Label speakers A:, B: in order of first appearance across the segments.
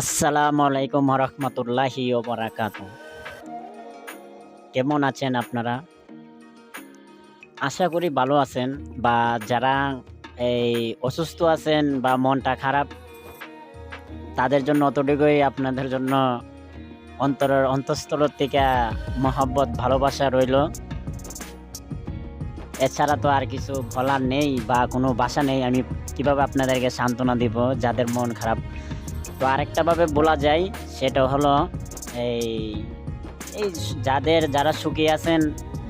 A: আসসালামু আলাইকুম রহমতুল্লাহি ওবরাকাত কেমন আছেন আপনারা? আশা করি ভালো আছেন বা যারা এই অসুস্থ আছেন বা মনটা খারাপ, তাদের জন্য অতটুকুই আপনাদের জন্য অন্তরের অন্তঃস্থল থেকে মহব্বত, ভালোবাসা রইল। এছাড়া তো আর কিছু বলার নেই বা কোনো বাসা নেই। আমি কীভাবে আপনাদেরকে সান্ত্বনা দিব? যাদের মন খারাপ তো আরেকটা ভাবে বলা যায়, সেটা হলো এই এই যাদের যারা সুখী আছেন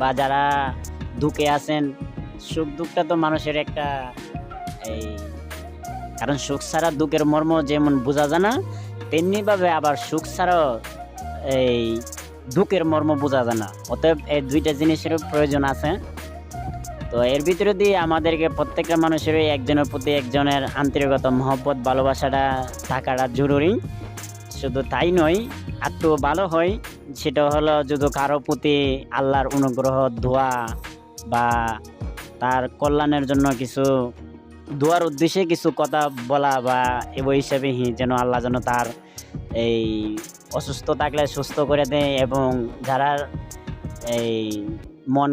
A: বা যারা দুঃখে আছেন, সুখ দুঃখটা তো মানুষের একটা এই, কারণ সুখ ছাড়া দুঃখের মর্ম যেমন বোঝা যায় না তেমনিভাবে আবার সুখ ছাড়াও এই দুঃখের মর্ম বোঝা যায় না। অতএব এই দুইটা জিনিসেরও প্রয়োজন আছে। তো এর ভিতরে দিয়ে আমাদেরকে প্রত্যেকটা মানুষেরই একজনের প্রতি একজনের আন্তরিকতা, মহব্বত, ভালোবাসাটা থাকাটা জরুরি। শুধু তাই নয় একটু ভালো হয়, সেটা হলো যদি কারও প্রতি আল্লাহর অনুগ্রহ, দোয়া বা তার কল্যাণের জন্য কিছু, দোয়ার উদ্দেশ্যে কিছু কথা বলা বা এব হিসেবে যেন আল্লাহ যেন তার এই অসুস্থ থাকলে সুস্থ করে দেয় এবং যারা এই মন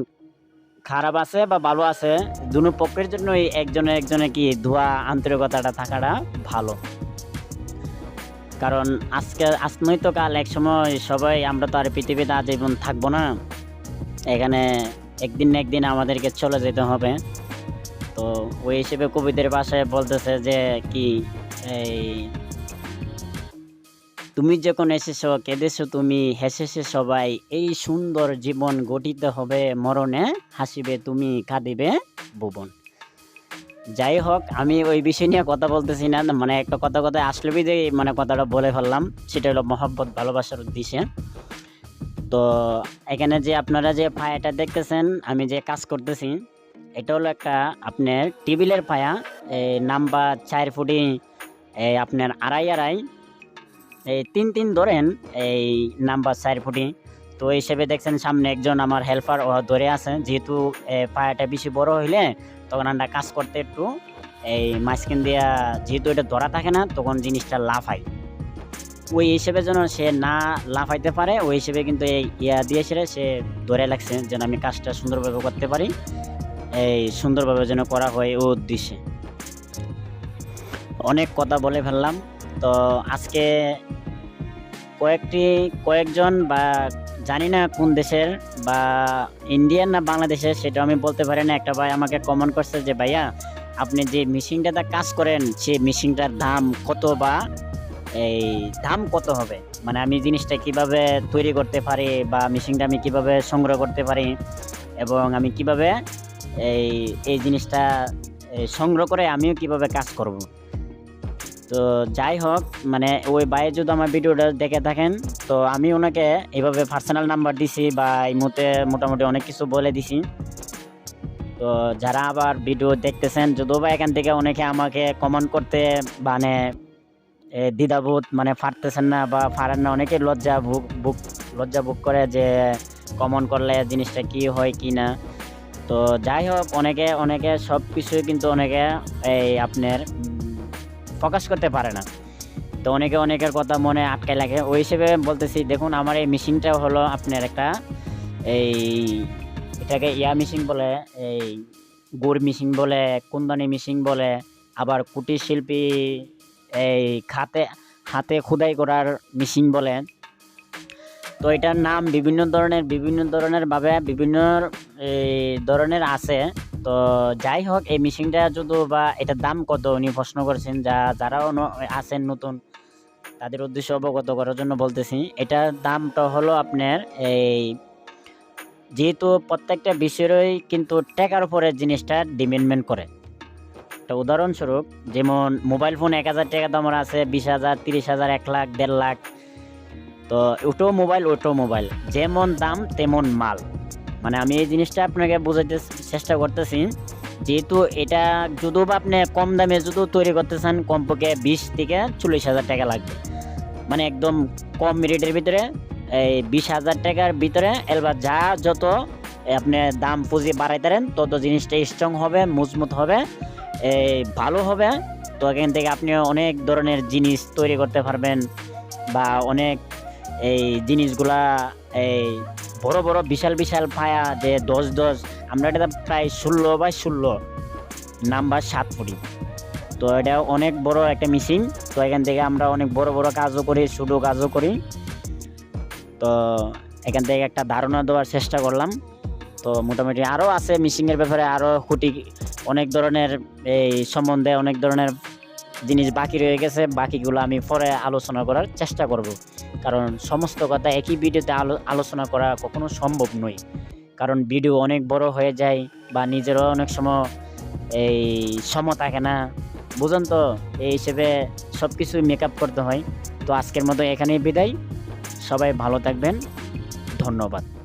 A: খারাপ আছে বা ভালো আছে, দুনো পক্ষের জন্যই একজনে একজনে কি ধোয়া, আন্তরিকতাটা থাকাটা ভালো। কারণ আজকে আজ নয় তো কাল এক সময় সবাই, আমরা তো আর পৃথিবীতে আজীবন থাকব না। এখানে একদিন না একদিন আমাদেরকে চলে যেতে হবে। তো ওই হিসেবে কবিদের ভাষায় বলতেছে যে কি, এই তুমি যখন এসেছ, কেঁদেছো তুমি, হেসেছে সবাই, এই সুন্দর জীবন গঠিত হবে মরণে, হাসিবে তুমি, কাঁদিবে ভুবন। যাই হোক, আমি ওই বিষয় নিয়ে কথা বলতেছি না মানে একটা কথা কথা আসলে বিদে মানে কথাটা বলে ফেললাম, সেটা হলো মহব্বত, ভালোবাসার উদ্দেশ্যে। তো এখানে যে আপনারা যে পায়াটা দেখতেছেন, আমি যে কাজ করতেছি, এটা হলো একটা আপনার টেবিলের পায়া নাম্বার চার ফুটি আপনার আড়াই আড়াই এই তিন তিন ধরেন এই নাম্বার চার ফুটি। তো হিসেবে দেখছেন সামনে একজন আমার হেল্পার ও ধরে আছে। যেহেতু পায়াটা বেশি বড় হইলে তখন আমরা কাজ করতে একটু, এই মাঝখান দিয়া যেহেতু এটা ধরা থাকে না, তখন জিনিসটা লাফাই ওই হিসেবে যেন সে না লাফাইতে পারে, ওই হিসেবে কিন্তু এই ইয়া দিয়েছিল সে ধরে লাগছে যেন আমি কাজটা সুন্দরভাবে করতে পারি। এই সুন্দরভাবে যেন করা হয় ও উদ্দেশ্যে। অনেক কথা বলে ফেললাম। তো আজকে কয়েকটি, কয়েকজন বা জানি না কোন দেশের বা ইন্ডিয়ান না বাংলাদেশের সেটা আমি বলতে পারি না। একটা ভাই আমাকে কমেন্ট করছে যে, ভাইয়া, আপনি যে মেশিনটাতে কাজ করেন সেই মেশিনটার দাম কত বা এই দাম কত হবে? মানে আমি জিনিসটা কীভাবে তৈরি করতে পারি বা মেশিনটা আমি কীভাবে সংগ্রহ করতে পারি এবং আমি কীভাবে এই এই জিনিসটা সংগ্রহ করে আমিও কীভাবে কাজ করব? তো যাই হোক মানে ওই বাইরে যদি আমার ভিডিওটা দেখে থাকেন, তো আমি ওনাকে এইভাবে পার্সোনাল নাম্বার দিছি বা এই মুহূর্তে মোটামুটি অনেক কিছু বলে দিছি। তো যারা আবার ভিডিও দেখতেছেন, যদিও বা এখান থেকে অনেকে আমাকে কমেন্ট করতে মানে দ্বিধাবোধ মানে পারতেছেন না বা পারেন না, অনেকে লজ্জা বুক বুক লজ্জা বুক করে যে কমন করলে জিনিসটা কি হয় কি না। তো যাই হোক, অনেকে অনেকে সব কিছুই কিন্তু অনেকে এই আপনার প্রকাশ করতে পারে না। তো অনেকে, অনেকের কথা মনে আটকে লাগে। ওই হিসেবে বলতেছি, দেখুন, আমার এই মেশিনটা হলো আপনার একটা এই এটাকে ইয়া মেশিন বলে, এই গুড় মেশিন বলে, কুন্দানি মেশিন বলে, আবার কুটির শিল্পী এই খাতে, হাতে খোদাই করার মেশিন বলে। তো এটার নাম বিভিন্ন ধরনের বিভিন্ন ধরনের ভাবে বিভিন্ন এই ধরনের আছে। তো যাই হোক, এই মেশিনটা যদি বা এটার দাম কত উনি প্রশ্ন করেছেন, যা যারাও আছেন নতুন, তাদের উদ্দেশ্য অবগত করার জন্য বলতেছি। এটার দামটা হলো আপনার এই, যেহেতু প্রত্যেকটা বিষয়েরই কিন্তু টাকার উপরে জিনিসটা ডিমেন্ডমেন্ট করে। একটা উদাহরণস্বরূপ, যেমন মোবাইল ফোন এক হাজার টাকা দামের আছে, বিশ হাজার, তিরিশ হাজার, এক লাখ, দেড় লাখ। তো ওটো মোবাইল ওটো মোবাইল যেমন দাম তেমন মাল। মানে আমি এই জিনিসটা আপনাকে বোঝাতে চেষ্টা করতেছি। যেহেতু এটা যদিও বা আপনি কম দামে যদিও তৈরি করতে চান, কমপক্ষে বিশ থেকে চল্লিশ হাজার টাকা লাগবে। মানে একদম কম রেটের ভিতরে, এই বিশ হাজার টাকার ভিতরে এবার যা যত আপনি দাম পুঁজি বাড়াইতারেন তত জিনিসটা স্ট্রং হবে, মজবুত হবে এই ভালো হবে। তো এখান থেকে আপনি অনেক ধরনের জিনিস তৈরি করতে পারবেন বা অনেক এই জিনিসগুলা, এই বড় বড় বিশাল বিশাল পায়া যে দশ দশ, আমরা এটা প্রায় ষোলো বাই ষোলো নাম্বার সাত ফুটি তো এটা অনেক বড় একটা মেশিন তো এখান থেকে আমরা অনেক বড় বড় কাজও করি, ছোটো কাজও করি। তো এখান থেকে একটা ধারণা দেওয়ার চেষ্টা করলাম। তো মোটামুটি আরও আছে মিশিংয়ের ব্যাপারে আরও খুঁটি, অনেক ধরনের এই সম্বন্ধে অনেক ধরনের জিনিস বাকি রয়ে গেছে, বাকিগুলো আমি পরে আলোচনা করার চেষ্টা করব। কারণ সমস্ত কথা একই ভিডিওতে আলো, আলোচনা করা কখনো সম্ভব নয়। কারণ ভিডিও অনেক বড় হয়ে যায় বা নিজেরও অনেক সময় এই সম থাকে না। বুঝুন তো, এই হিসেবে সব কিছু মেকআপ করতে হয়। তো আজকের মতো এখানেই বিদায়। সবাই ভালো থাকবেন। ধন্যবাদ।